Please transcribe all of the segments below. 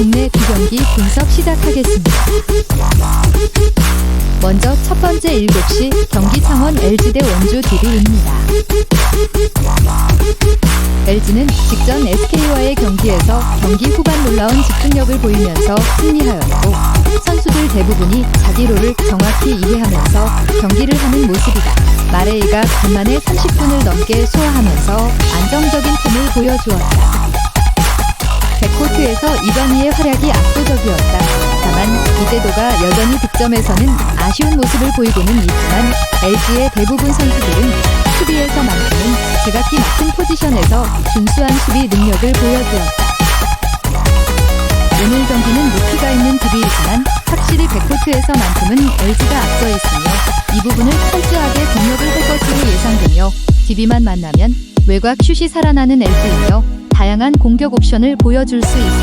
오늘의 두 경기 분석 시작하겠습니다. 먼저 첫 번째 7시 경기 창원 LG 대 원주 DB입니다. LG는 직전 SK와의 경기에서 경기 후반 놀라운 집중력을 보이면서 승리하였고 선수들 대부분이 자기 롤을 정확히 이해하면서 경기를 하는 모습이다. 마레이가 간만에 30분을 넘게 소화하면서 안정적인 폼을 보여주었다. 백코트에서 이건희의 활약이 압도적이었다. 다만 이재도가 여전히 득점에서는 아쉬운 모습을 보이고는 있지만 LG의 대부분 선수들은 수비에서만큼은 제각기 맡은 포지션에서 준수한 수비 능력을 보여주었다. 오늘 경기는 높이가 있는 DB이지만 확실히 백코트에서만큼은 LG가 앞서 있으며 이 부분을 철저하게 공격을 할 것으로 예상되며 DB만 만나면 외곽 슛이 살아나는 LG이며 다양한 공격 옵션을 보여줄 수 있을 듯.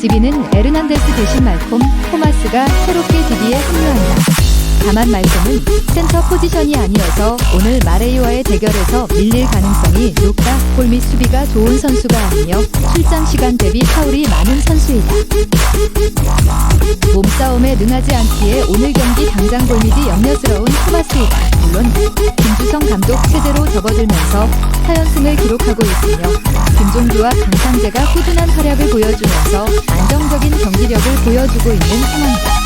DB는 에르난데스 대신 말콤, 토마스가 새롭게 DB에 합류한다. 다만 말콤은 센터 포지션이 아니어서 오늘 마레이와의 대결에서 밀릴 가능성이 높다. 골밑 수비가 좋은 선수가 아니며 출장 시간 대비 파울이 많은 선수이다. 몸싸움에 능하지 않기에 오늘 경기 당장 골밑이 염려스러운 토마스이다. 물론 김주성 감독 체제로 접어들면서 4연승을 기록하고 있으며 김종규와 강상재가 꾸준한 활약을 보여주면서 안정적인 경기력을 보여주고 있는 상황이다.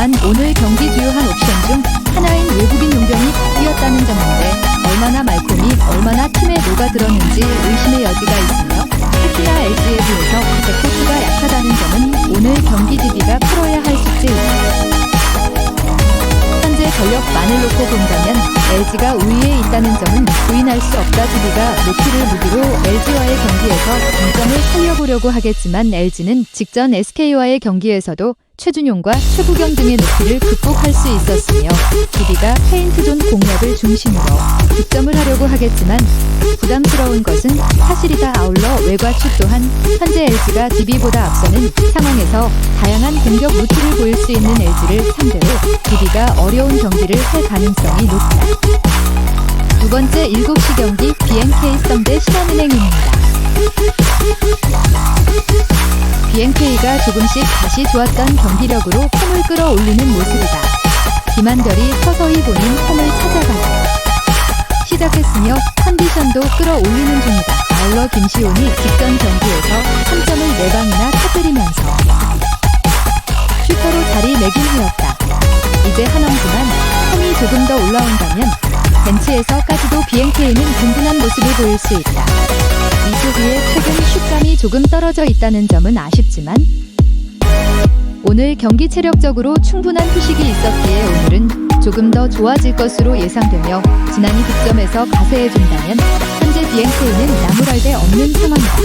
다만 오늘 경기 주요한 옵션 중 하나인 외국인 용병이 뛰었다는 점인데 얼마나 말콤이 얼마나 팀에 녹아들었는지 의심의 여지가 있으며 특히나 LG에 비해서 백코트가 약하다는 점은 오늘 경기 DB가 풀어야 할 숙제이다. 현재 전력 만을 놓고 본다면 LG가 우위에 있다는 점은 부인할 수 없다. DB가 높이를 무기로 LG와의 경기에서 동점을 살려보려고 하겠지만 LG는 직전 SK와의 경기에서도 최준용과 최부경 등의 높이를 극복할 수 있었으며 DB가 페인트존 공략을 중심으로 득점을 하려고 하겠지만 부담스러운 것은 사실이다 아울러 외곽슛 또한 현재 LG가 DB보다 앞서는 상황에서 다양한 공격 루트를 보일 수 있는 LG를 상대로 DB가 어려운 경기를 할 가능성이 높다. 두 번째 7시 경기 BNK 썸대 신한은행입니다. BNK가 조금씩 다시 좋았던 경기력으로 폼을 끌어올리는 모습이다. 김한별이 서서히 본인 폼을 찾아가고 시작했으며 컨디션도 끌어올리는 중이다. 아울러 김시온이 직전 경기에서 3점을 4방이나 터뜨리면서 슈터로 자리 매김하였다. 이제 한엄지만 폼이 조금 더 올라온다면 벤치에서까지도 BNK는 든든한 모습을 보일 수 있다. 이수비의 최근 슛감이 조금 떨어져 있다는 점은 아쉽지만 오늘 경기 체력적으로 충분한 휴식이 있었기에 오늘은 조금 더 좋아질 것으로 예상되며 지난이 득점에서 가세해준다면 현재 BNK는 나무랄 데 없는 상황이다.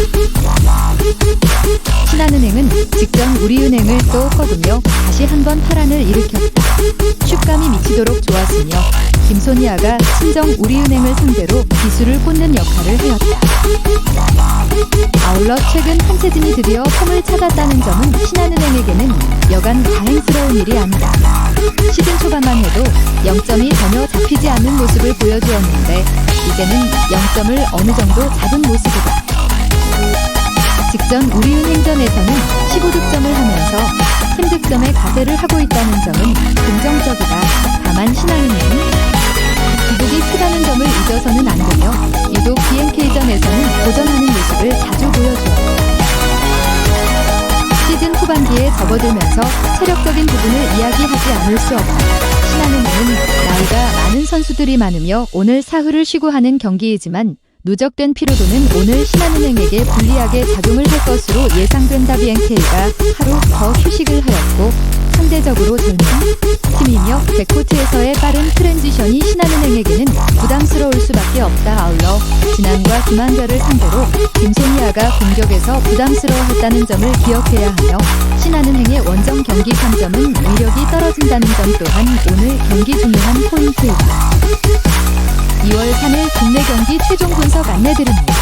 신한은행은 직전 우리은행을 또 꺾으며 다시 한번 파란을 일으켰다. 슛감이 미치도록 좋았으며 김소니아가 친정 우리은행을 상대로 기술을 꽂는 역할을 해왔다. 아울러 최근 한채진이 드디어 폼을 찾았다는 점은 신한은행에게는 여간 다행스러운 일이 아니다. 시즌 초반만 해도 0점이 전혀 잡히지 않는 모습을 보여주었는데 이제는 0점을 어느 정도 잡은 모습이다. 직전 우리은행전에서는 15득점을 하면서 팀 득점에 가세를 하고 있다는 점은 긍정적이다. 다만 신한은행은 기복이 크다는 점을 잊어서는 안 되며 유독 BNK전에서는 도전하는 모습을 자주 접어들면서 체력적인 부분을 이야기하지 않을 수 없다. 신한은행은 나이가 많은 선수들이 많으며 오늘 사흘을 쉬고 하는 경기이지만 누적된 피로도는 오늘 신한은행에게 불리하게 작용을 할 것으로 예상된다. BNK가 하루 더 휴식을 하였고 상대적으로 젊은 팀이며 백코트에서의 빠른 트랜지션이 신한은행에게는 부담스러울 수밖에 없다. 아울러 진안과 김한별을 상대로 김소니아가 공격에서 부담스러워했다는 점을 기억해야 하며 신한은행의 원정 경기 3점은 위력이 떨어진다는 점 또한 오늘 경기 중요한 포인트이다. 2월 3일 국내 경기 최종 분석 안내드립니다.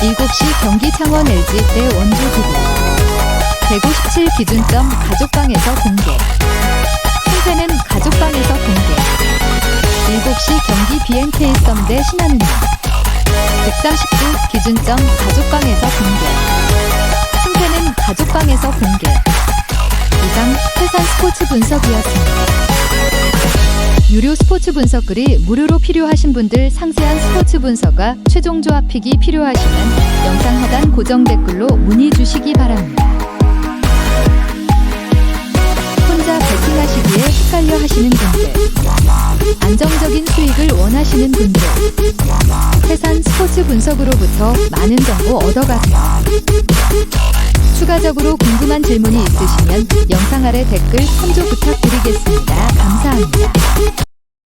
7시 경기 창원 LG 대 원주 기부 157 기준점 가족방에서 공개 승패는 가족방에서 공개 7시 경기 BNK 썸대 일상 19 기준점 가족방에서 공개. 승패는 가족방에서 공개. 이상 회산 스포츠 분석이었습니다. 유료 스포츠 분석글이 무료로 필요하신 분들 상세한 스포츠 분석과 최종 조합픽이 필요하시면 영상 하단 고정 댓글로 문의 주시기 바랍니다. 안정적인 수익을 원하시는 분들, 회산 스포츠 분석으로부터 많은 정보 얻어가세요. 추가적으로 궁금한 질문이 있으시면 영상 아래 댓글 참조 부탁드리겠습니다. 감사합니다.